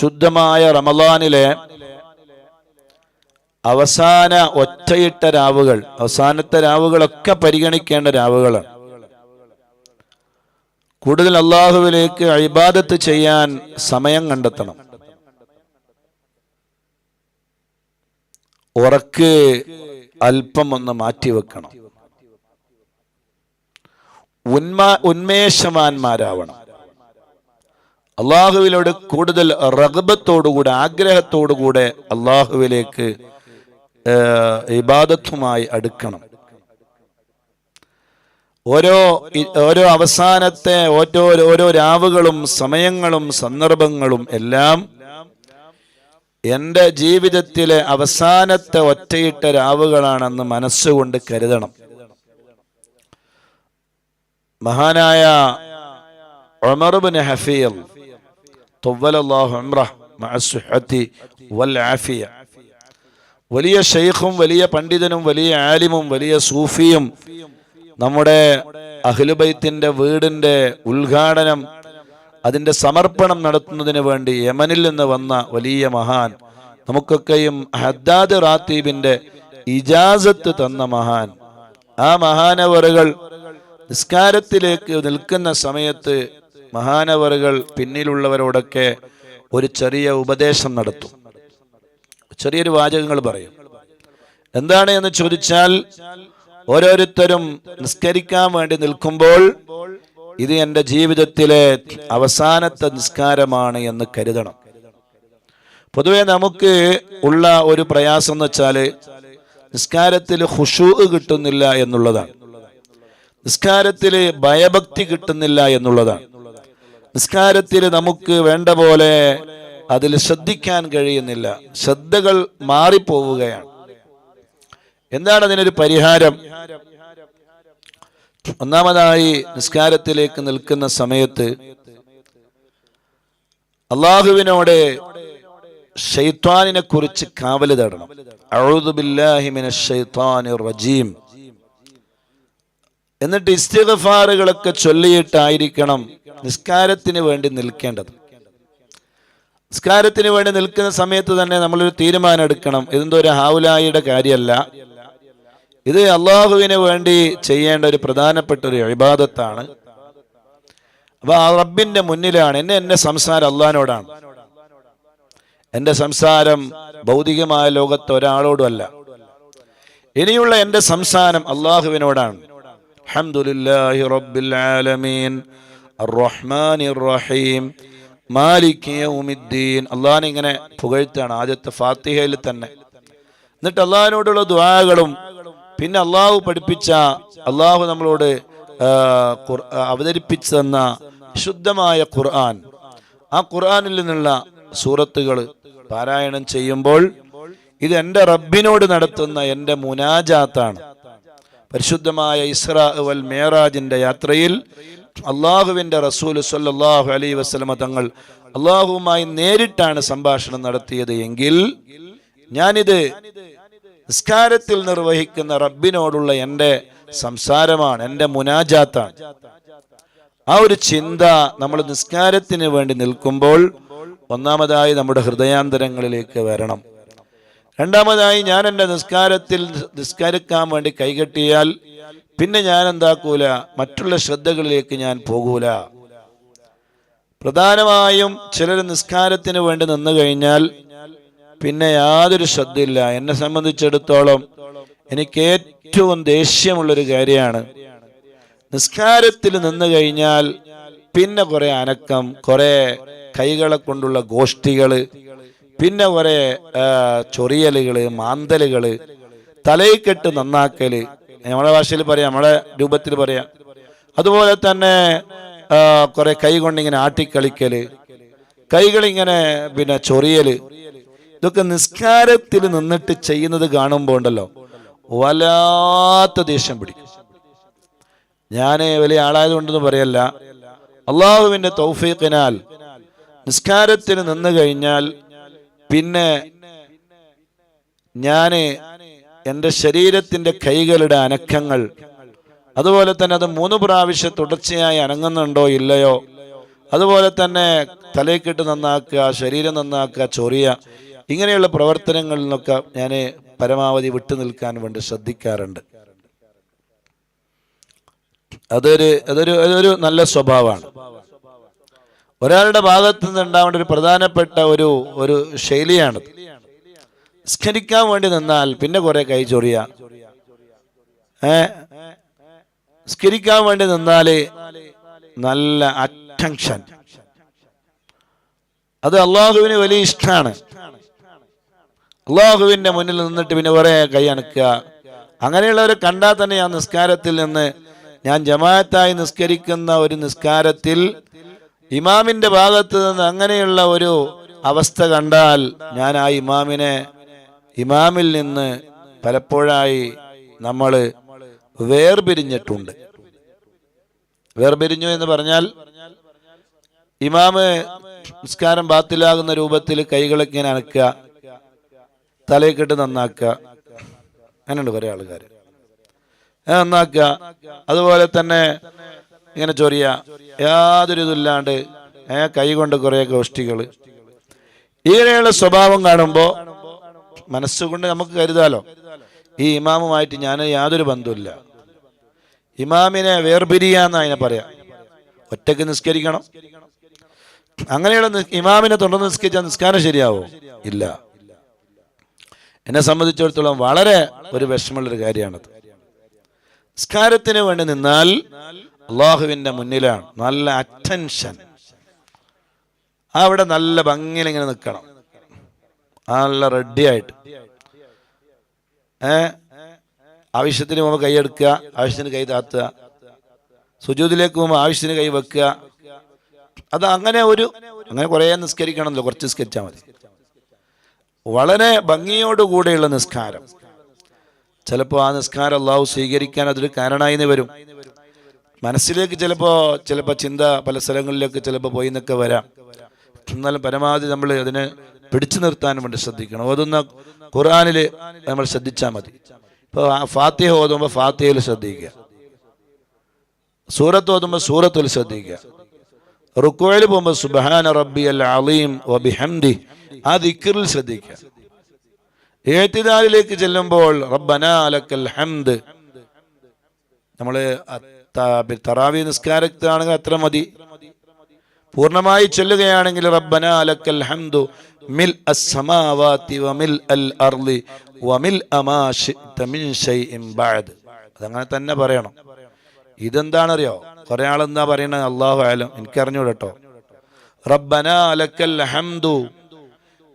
ശുദ്ധമായ റമദാനിലെ അവസാന ഒറ്റയിട്ട രാവുകൾ അവസാനത്തെ രാവുകളൊക്കെ പരിഗണിക്കേണ്ട രാവുകളാണ്. കൂടുതൽ അള്ളാഹുവിലേക്ക് അഴിബാദത്ത് ചെയ്യാൻ സമയം കണ്ടെത്തണം. ഉറക്ക് അല്പം ഒന്ന് മാറ്റിവെക്കണം ഉന്മാ ഉന്മേഷവാന്മാരാവണം. അള്ളാഹുവിനോട് കൂടുതൽ റഗബത്തോടുകൂടെ ആഗ്രഹത്തോടുകൂടെ അള്ളാഹുവിലേക്ക് ഇബാദത്തുമായി അടുക്കണം. ഓരോ ഓരോ അവസാനത്തെ ഓരോ ഓരോ രാവുകളും സമയങ്ങളും സന്ദർഭങ്ങളും എല്ലാം എന്റെ ജീവിതത്തിലെ അവസാനത്തെ ഒറ്റയിട്ട രാവുകളാണെന്ന് മനസ്സുകൊണ്ട് കരുതണം. മഹാനായ ഒമർബിൻ ഹഫീൽ തൊവ്വലല്ലാഹു ഉംറഹ് മഅ സുഹത്തി വൽ ആഫിയ. വലിയ ഷെയ്ഖും വലിയ പണ്ഡിതനും വലിയ ആലിമും വലിയ സൂഫിയും നമ്മുടെ അഖിലുബൈത്തിന്റെ വീടിന്റെ ഉദ്ഘാടനം അതിന്റെ സമർപ്പണം നടത്തുന്നതിന് വേണ്ടി യമനിൽ നിന്ന് വന്ന വലിയ മഹാൻ നമുക്കൊക്കെയും ഹദ്ദാദ് റാത്തീബിന്റെ ഇജാസത്ത് തന്ന മഹാൻ. ആ മഹാനവറുകൾ നിസ്കാരത്തിലേക്ക് നിൽക്കുന്ന സമയത്ത് മഹാനവറുകൾ പിന്നിലുള്ളവരോടൊക്കെ ഒരു ചെറിയ ഉപദേശം നടത്തും. ചെറിയൊരു വാചകങ്ങൾ പറയും. എന്താണ് എന്ന് ചോദിച്ചാൽ ഓരോരുത്തരും നിസ്കരിക്കാൻ വേണ്ടി നിൽക്കുമ്പോൾ ഇത് എന്റെ ജീവിതത്തിലെ അവസാനത്തെ നിസ്കാരമാണ് എന്ന് കരുതണം. പൊതുവെ നമുക്ക് ഉള്ള ഒരു പ്രയാസം എന്ന് വെച്ചാൽ നിസ്കാരത്തിൽ ഹുഷൂ കിട്ടുന്നില്ല എന്നുള്ളതാണ്. നിസ്കാരത്തിൽ ഭയഭക്തി കിട്ടുന്നില്ല എന്നുള്ളതാണ്. നിസ്കാരത്തിൽ നമുക്ക് വേണ്ട പോലെ അതിൽ ശ്രദ്ധിക്കാൻ കഴിയുന്നില്ല. ശ്രദ്ധകൾ മാറിപ്പോവുകയാണ്. എന്താണ് അതിനൊരു പരിഹാരം? ഒന്നാമതായി നിസ്കാരത്തിലേക്ക് നിൽക്കുന്ന സമയത്ത് അള്ളാഹുവിനോട് ഷെയ്ത്താനിനെ കുറിച്ച് കാവൽ തേടണം. റജീം. എന്നിട്ട് ഇസ്തിഗ്ഫാറുകളൊക്കെ ചൊല്ലിയിട്ടായിരിക്കണം നിസ്കാരത്തിന് വേണ്ടി നിൽക്കേണ്ടത്. നിസ്കാരത്തിന് വേണ്ടി നിൽക്കുന്ന സമയത്ത് തന്നെ നമ്മളൊരു തീരുമാനം എടുക്കണം. ഇതെന്തോ ഒരു ഹാവുലായിയുടെ കാര്യമല്ല. ഇത് അള്ളാഹുവിന് വേണ്ടി ചെയ്യേണ്ട ഒരു പ്രധാനപ്പെട്ട ഒരു ഇബാദത്താണ്. അപ്പൊ ആ റബ്ബിന്റെ മുന്നിലാണ്. എന്നെ എന്റെ സംസാരം അള്ളഹാനോടാണ്. എന്റെ സംസാരം ഭൗതികമായ ലോകത്ത് ഒരാളോടുമല്ല ഇനിയുള്ള എന്റെ സംസാരം അള്ളാഹുവിനോടാണ്. അൽഹംദുലില്ലാഹി റബ്ബിൽ ആലമീൻ. الرحمن റഹീം മാലിക് യൗമിദ്ദീൻ. അള്ളാഹാൻ ഇങ്ങനെ പുകഴ്ത്താണ് ആദ്യത്തെ ഫാത്തിഹയിൽ തന്നെ. എന്നിട്ട് അള്ളാഹിനോടുള്ള ദുആകളും പിന്നെ അള്ളാഹു പഠിപ്പിച്ച അള്ളാഹു നമ്മളോട് അവതരിപ്പിച്ചു തന്ന ശുദ്ധമായ ഖുർആൻ. ആ ഖുർആനിൽ നിന്നുള്ള സൂറത്തുകൾ പാരായണം ചെയ്യുമ്പോൾ ഇത് എന്റെ റബ്ബിനോട് നടത്തുന്ന എന്റെ മുനാജാത്താണ്. പരിശുദ്ധമായ ഇസ്രാ വൽ യാത്രയിൽ അള്ളാഹുവിന്റെ റസൂൽ സല്ലാഹു അലൈ വസ്ലമ തങ്ങൾ അള്ളാഹുവുമായി നേരിട്ടാണ് സംഭാഷണം നടത്തിയത് എങ്കിൽ ഞാനിത് നിസ്കാരത്തിൽ നിർവഹിക്കുന്ന റബ്ബിനോടുള്ള എന്റെ സംസാരമാണ് എന്റെ മുനാജാത്താണ്. ആ ഒരു ചിന്ത നമ്മൾ നിസ്കാരത്തിന് വേണ്ടി നിൽക്കുമ്പോൾ ഒന്നാമതായി നമ്മുടെ ഹൃദയാന്തരങ്ങളിലേക്ക് വരണം. രണ്ടാമതായി ഞാൻ എന്റെ നിസ്കാരത്തിൽ നിസ്കരിക്കാൻ വേണ്ടി കൈകെട്ടിയാൽ പിന്നെ ഞാൻ എന്താക്കൂല? മറ്റുള്ള ശ്രദ്ധകളിലേക്ക് ഞാൻ പോകൂല. പ്രധാനമായും ചിലർ നിസ്കാരത്തിന് വേണ്ടി നിന്നു കഴിഞ്ഞാൽ പിന്നെ യാതൊരു ശ്രദ്ധയില്ല. എന്നെ സംബന്ധിച്ചിടത്തോളം എനിക്ക് ഏറ്റവും ദേഷ്യമുള്ളൊരു കാര്യമാണ്. നിസ്കാരത്തിൽ നിന്ന് കഴിഞ്ഞാൽ പിന്നെ കുറെ അനക്കം കുറെ കൈകളെ കൊണ്ടുള്ള ഗോഷ്ഠികൾ പിന്നെ ഒരേ മാന്തലുകൾ തലയിക്കെട്ട് നന്നാക്കൽ നമ്മളെ ഭാഷയിൽ പറയാം നമ്മളെ രൂപത്തിൽ പറയാം. അതുപോലെ തന്നെ കുറെ കൈ കൊണ്ടിങ്ങനെ ആട്ടിക്കളിക്കൽ കൈകളിങ്ങനെ പിന്നെ ചൊറിയൽ ഇതൊക്കെ നിസ്കാരത്തിൽ നിന്നിട്ട് ചെയ്യുന്നത് കാണുമ്പോൾ ഉണ്ടല്ലോ വല്ലാത്ത ദേഷ്യം പിടിക്കും. ഞാൻ വലിയ ആളായതുകൊണ്ടെന്ന് പറയല്ല. അള്ളാഹുവിന്റെ തൗഫീഖിനാൽ നിസ്കാരത്തിന് നിന്ന് കഴിഞ്ഞാൽ പിന്നെ ഞാൻ എന്റെ ശരീരത്തിന്റെ കൈകളുടെ അനക്കങ്ങൾ. അതുപോലെ തന്നെ അത് മൂന്ന് പ്രാവശ്യം തുടർച്ചയായി അനങ്ങുന്നുണ്ടോ ഇല്ലയോ? അതുപോലെ തന്നെ തലയ്ക്കെട്ട് നന്നാക്കുക ശരീരം നന്നാക്കുക ചൊറിയ ഇങ്ങനെയുള്ള പ്രവർത്തനങ്ങളിൽ നിന്നൊക്കെ ഞാൻ പരമാവധി വിട്ടു നിൽക്കാൻ വേണ്ടി ശ്രദ്ധിക്കാറുണ്ട്. അതൊരു അതൊരു അതൊരു നല്ല സ്വഭാവമാണ്. ഒരാളുടെ ഭാഗത്ത് നിന്ന് ഉണ്ടാവേണ്ട ഒരു പ്രധാനപ്പെട്ട ഒരു ഒരു ശൈലിയാണ് സ്കരിക്കാൻ വേണ്ടി നിന്നാൽ പിന്നെ കുറെ കൈ ചൊറിയ. ഏ? വേണ്ടി നിന്നാൽ നല്ല അറ്റൻഷൻ. അത് അള്ളാഹുവിന് വലിയ ഇഷ്ടമാണ്. അള്ളാഹുവിന്റെ മുന്നിൽ നിന്നിട്ട് പിന്നെ കുറെ കൈ അണക്കുക അങ്ങനെയുള്ളവരെ കണ്ടാൽ തന്നെ ആ നിസ്കാരത്തിൽ നിന്ന് ഞാൻ ജമാഅത്തായി നിസ്കരിക്കുന്ന ഒരു നിസ്കാരത്തിൽ ഇമാമിന്റെ ഭാഗത്ത് നിന്ന് അങ്ങനെയുള്ള ഒരു അവസ്ഥ കണ്ടാൽ ഞാൻ ആ ഇമാമിനെ ഇമാമിൽ നിന്ന് പലപ്പോഴായി നമ്മൾ വേർപിരിഞ്ഞിട്ടുണ്ട്. വേർപിരിഞ്ഞു എന്ന് പറഞ്ഞാൽ ഇമാമ് നിസ്കാരം ബാത്തിലാകുന്ന രൂപത്തിൽ കൈകളൊക്കെ ഇങ്ങനെ അനക്കുക തലയൊക്കെട്ട് നന്നാക്കുക. അങ്ങനെയുണ്ട് കുറേ ആൾക്കാർ നന്നാക്കുക. അതുപോലെ തന്നെ ഇങ്ങനെ ചൊറിയ യാതൊരു ഇതില്ലാണ്ട് ഏ കൈ കൊണ്ട് കുറേ ഗോഷ്ഠികൾ ഇങ്ങനെയുള്ള സ്വഭാവം കാണുമ്പോൾ മനസ്സുകൊണ്ട് നമുക്ക് കരുതാലോ? ഈ ഇമാമുമായിട്ട് ഞാൻ യാതൊരു ബന്ധമില്ല ഇമാമിനെ വേർപിരിയാന്ന് അതിനെ പറയാം. ഒറ്റയ്ക്ക് നിസ്കരിക്കണം. അങ്ങനെയുള്ള ഇമാമിനെ തുടർന്ന് നിസ്കരിച്ചാൽ നിസ്കാരം ശരിയാവോ? ഇല്ല. എന്നെ സംബന്ധിച്ചിടത്തോളം വളരെ ഒരു വിഷമമുള്ളൊരു കാര്യമാണത്. നിസ്കാരത്തിന് വേണ്ടി നിന്നാൽ അള്ളാഹുവിന്റെ മുന്നിലാണ്. നല്ല അറ്റൻഷൻ അവിടെ നല്ല ഭംഗിയിൽ ഇങ്ങനെ നിൽക്കണം. നല്ല റെഡി ആയിട്ട്. ഏ? ആവശ്യത്തിന് പോകുമ്പോൾ കൈയെടുക്കുക ആവശ്യത്തിന് കൈ താത്തുക. സുജൂതിലേക്ക് പോകുമ്പോൾ ആവശ്യത്തിന് കൈ വെക്കുക. അത് അങ്ങനെ ഒരു അങ്ങനെ കുറേ നിസ്കരിക്കണമല്ലോ കുറച്ച് നിസ്കരിച്ചാൽ മതി. വളരെ ഭംഗിയോടുകൂടെയുള്ള നിസ്കാരം. ചിലപ്പോൾ ആ നിസ്കാരം അള്ളാഹു സ്വീകരിക്കാൻ അതൊരു കാരണമായി വരും. മനസ്സിലേക്ക് ചിലപ്പോൾ ചിലപ്പോൾ ചിന്ത പല സ്ഥലങ്ങളിലേക്ക് ചിലപ്പോൾ പോയി എന്നൊക്കെ വരാം. എന്നാലും പരമാവധി നമ്മൾ അതിനെ പിടിച്ചു നിർത്താൻ വേണ്ടി ശ്രദ്ധിക്കണം. ഓതുന്ന ഖുറാനിൽ നമ്മൾ ശ്രദ്ധിച്ചാൽ മതി. ഇപ്പോൾ ഫാത്തിഹ ഓതുമ്പോൾ ഫാത്തിഹയിൽ ശ്രദ്ധിക്കുക. സൂറത്ത് ഓതുമ്പോൾ സൂറത്തിൽ ശ്രദ്ധിക്കുക. റുക്കോയിൽ പോകുമ്പോൾ സുബഹാന റബ്ബി അൽ അലീം വബിഹംദി ആ ദിക്കറിൽ ശ്രദ്ധിക്കുക. ഏത്തിദാലിലേക്ക് ചെല്ലുമ്പോൾ റബ്ബന അലക്കൽ ഹംദ് നമ്മൾ തറാവി നിസ്കാരത്തിലാണെങ്കിൽ അത്ര മതി. പൂർണമായി ചൊല്ലുകയാണെങ്കിൽ റബ്ബന അലക്കൽ ഹംദു മിൽ അസ്സമാവാതി വമിൽ അൽ അർളി വമിൽ അമാ ശിഅ്ത മിൻ ശൈഇൻ ബഅദ്. അതങ്ങനെ തന്നെ പറയണം. ഇതെന്താണ് അറിയോ കുറെ ആളെന്താ പറയണത് അള്ളാഹു ആലം എനിക്കറിഞ്ഞൂടെ കേട്ടോ റബ്ബന അലക്കൽ ഹംദു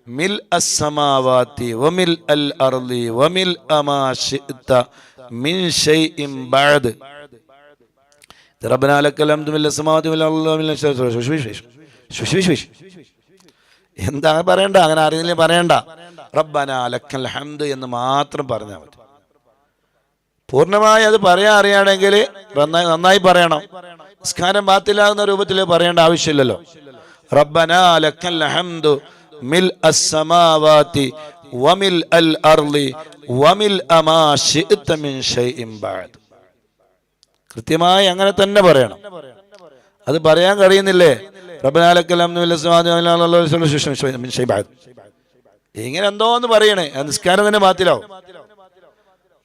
മിൽ അസ്സമാവാതി വമിൽ അൽ അർളി വമിൽ അമാ ശിഅ്ത മിൻ ശൈഇൻ ബഅദ്. ربنا لك الحمد من السماوات والارض ومن എന്താ പറയണ്ട അങ്ങനെ അറിയുന്നില്ല പറയണ്ട റബ്ബന ലക്കൽ ഹംദ് എന്ന് മാത്രം പറഞ്ഞാൽ മതി പൂർണ്ണമായി അത് പറയാൻ അറിയാണെങ്കിൽ നന്നായി നന്നായി പറയണം നിസ്കാരം ബാത്തിലാകുന്ന രൂപത്തിൽ പറയേണ്ട ആവശ്യമില്ലല്ലോ റബ്ബന ലക്കൽ ഹംദു മിൽ അസ്സമാവാതി വമിൽ അൽ അർളി വമിൽ അമാ ശിഅ്ത മിൻ ശൈഇൻ ബഅദ് കൃത്യമായി അങ്ങനെ തന്നെ പറയണം. അത് പറയാൻ കഴിയുന്നില്ലേ? ഇങ്ങനെ എന്തോന്ന് പറയണേ. ആ നിസ്കാരം തന്നെ മാത്തിലാവും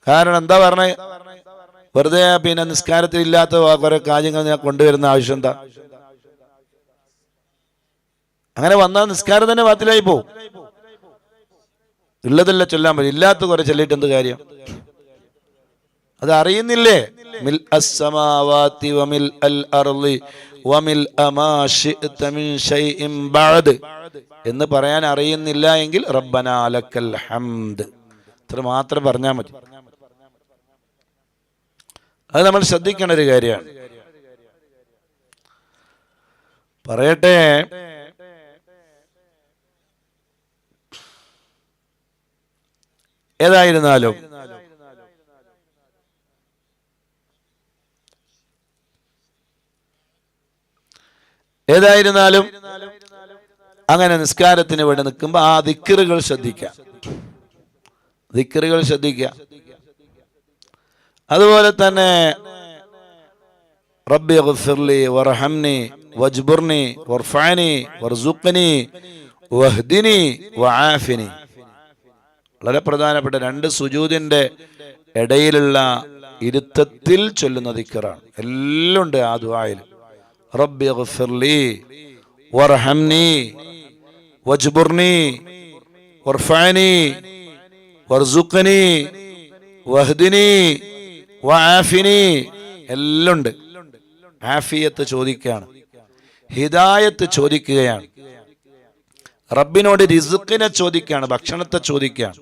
കാരണം എന്താ പറഞ്ഞേ? വെറുതെ പിന്നെ നിസ്കാരത്തിൽ ഇല്ലാത്ത കുറെ കാര്യങ്ങൾ ഞാൻ കൊണ്ടുവരുന്ന ആവശ്യം എന്താ? അങ്ങനെ വന്നാൽ നിസ്കാരം തന്നെ മാത്തിലായി പോവും. ഉള്ളതല്ല ചൊല്ലാൻ പറ്റും. ഇല്ലാത്ത കുറെ ചൊല്ലിട്ട് എന്ത് കാര്യം? അത് അറിയുന്നില്ലേ മിൽ അസ്സമാവാതി വമിൽ അൽ അർളി വമിൽ മിൻ ഷൈഇൻ എന്ന് പറയാൻ അറിയുന്നില്ല എങ്കിൽ ലക്കൽ ഹംദ്. ഇത്ര മാത്രം പറഞ്ഞാൽ മതി. അത് നമ്മൾ ശ്രദ്ധിക്കേണ്ട ഒരു കാര്യമാണ്. പറയട്ടെ. ഏതായിരുന്നാലും ഏതായിരുന്നാലും അങ്ങനെ നിസ്കാരത്തിന് വേണ്ടി നിൽക്കുമ്പോൾ ആ ദിക്കറുകൾ ശ്രദ്ധിക്കുക. ദിക്കറുകൾ ശ്രദ്ധിക്കുക. അതുപോലെ തന്നെ വളരെ പ്രധാനപ്പെട്ട രണ്ട് സുജൂദിന്റെ ഇടയിലുള്ള ഇരുത്തത്തിൽ ചൊല്ലുന്ന ദിക്കറാണ് എല്ലാം ഉണ്ട് ആ ദുആയിൽ. റബ്ബി ഗഫിർലി വർഹംനി വജ്ബുർനി വർഫഅനി വർസുഖനി വഹ്ദിനി വആഫിനി എല്ലാം ഉണ്ട് ആഫിയത്ത് ചോദിക്കുകയാണ്. ഹിദായത്ത് ചോദിക്കുകയാണ്. റബ്ബിനോട് റിസുക്കിനെ ചോദിക്കുകയാണ് ഭക്ഷണത്തെ ചോദിക്കുകയാണ്.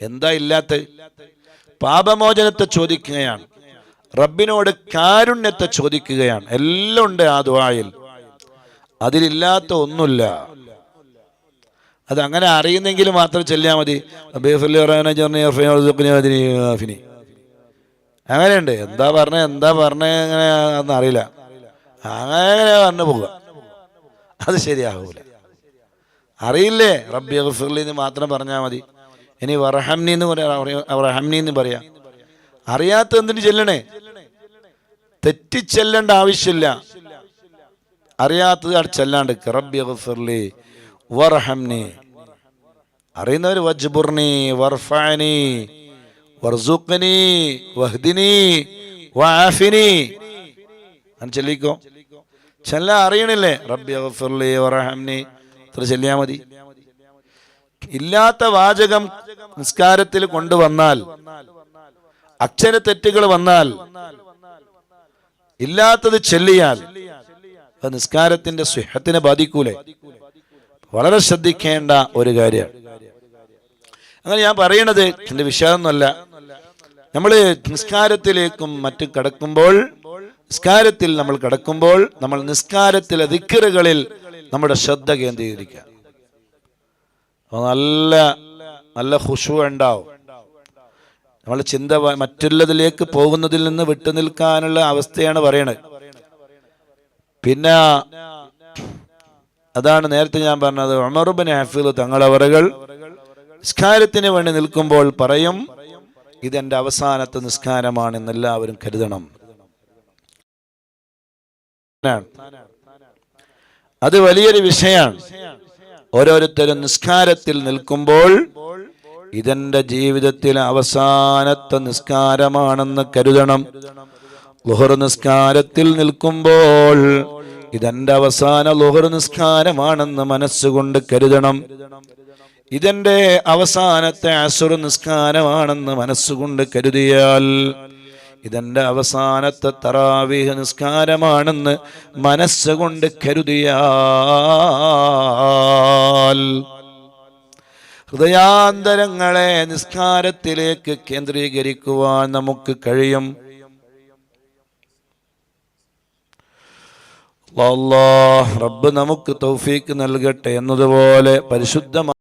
എന്താ ഇല്ലാത്ത? പാപമോചനത്തെ ചോദിക്കുകയാണ്. റബ്ബിനോട് കാരുണ്യത്തെ ചോദിക്കുകയാണ്. എല്ലാം ഉണ്ട് ആ ദുആയിൽ. അതിലില്ലാത്ത ഒന്നുമില്ല. അത് അങ്ങനെ അറിയുന്നെങ്കിൽ മാത്രം ചെല്ലിയാൽ മതി. അങ്ങനെയുണ്ട്. എന്താ പറഞ്ഞ എന്താ പറഞ്ഞ അങ്ങനെ അതൊന്നും അറിയില്ല. അങ്ങനെ പറഞ്ഞു പോവുക. അത് ശരിയാകൂല അറിയില്ലേ? റബ്ബി ഗഫിർലി മാത്രം പറഞ്ഞാൽ മതി. ഇനി വറഹംനി എന്ന് പറയാം റഹംനി എന്ന് പറയാം. അറിയാത്ത എന്തിനു ചെല്ലണേ തെറ്റിച്ചെല്ലേണ്ട ആവശ്യമില്ല. അറിയാത്തത് അവിടെ ചെല്ലാണ്ട് റബ്ബി ഗഫിർലി വർഹംനി അറിയുന്നവർ വജ്ബുർനി വർഫഅനി വർസുഖ്നി വഹ്ദിനി വാഫിനി അങ്ങനെ ചെല്ലിക്കോ. ചെല്ല അറിയണില്ലേ? റബ്ബി ഗഫിർലി ഇത്ര ചെല്ലിയാ മതി. ഇല്ലാത്ത വാചകം നിസ്കാരത്തിൽ കൊണ്ടുവന്നാൽ അക്ഷര തെറ്റുകൾ വന്നാൽ ഇല്ലാത്തത് ചെല്ലിയാൽ നിസ്കാരത്തിന്റെ സ്വിഹത്തിനെ ബാധിക്കൂലേ? വളരെ ശ്രദ്ധിക്കേണ്ട ഒരു കാര്യമാണ് അങ്ങനെ ഞാൻ പറയണത് എന്റെ വിഷയമൊന്നുമല്ല. നമ്മൾ നിസ്കാരത്തിലേക്കും മറ്റു കടക്കുമ്പോൾ നിസ്കാരത്തിൽ നമ്മൾ കടക്കുമ്പോൾ നമ്മൾ നിസ്കാരത്തിലെ ദിക്കറുകളിൽ നമ്മുടെ ശ്രദ്ധ കേന്ദ്രീകരിക്കുക. നല്ല നല്ല ഖുഷു ഉണ്ടാവും നമ്മൾ ചിന്ത മറ്റുള്ളതിലേക്ക് പോകുന്നതിൽ നിന്ന് വിട്ടുനിൽക്കാനുള്ള അവസ്ഥയാണ് പറയണത്. പിന്നെ അതാണ് നേരത്തെ ഞാൻ പറഞ്ഞത് ഉമറുബിൻ ഹഫീദ് തങ്ങളവറുകൾ നിസ്കാരത്തിന് വേണ്ടി നിൽക്കുമ്പോൾ പറയും ഇതെന്റെ അവസാനത്തെ നിസ്കാരമാണെന്ന് എല്ലാവരും കരുതണം. അത് വലിയൊരു വിഷയമാണ്. ഓരോരുത്തരും നിസ്കാരത്തിൽ നിൽക്കുമ്പോൾ ഇതെന്റെ ജീവിതത്തിലെ അവസാനത്തെ നിസ്കാരമാണെന്ന് കരുതണം. ലുഹർ നിസ്കാരത്തിൽ നിൽക്കുമ്പോൾ ഇതെന്റെ അവസാന ലുഹർ നിസ്കാരമാണെന്ന് മനസ്സുകൊണ്ട് കരുതണം. ഇതെന്റെ അവസാനത്തെ അസുർ നിസ്കാരമാണെന്ന് മനസ്സുകൊണ്ട് കരുതിയാൽ ഇതെന്റെ അവസാനത്തെ തറാവീഹ് നിസ്കാരമാണെന്ന് മനസ്സുകൊണ്ട് കരുതിയാൽ ഹൃദയാന്തരങ്ങളെ നിസ്കാരത്തിലേക്ക് കേന്ദ്രീകരിക്കുവാൻ നമുക്ക് കഴിയും. റബ്ബ് നമുക്ക് തൗഫീക്ക് നൽകട്ടെ എന്നതുപോലെ പരിശുദ്ധമായ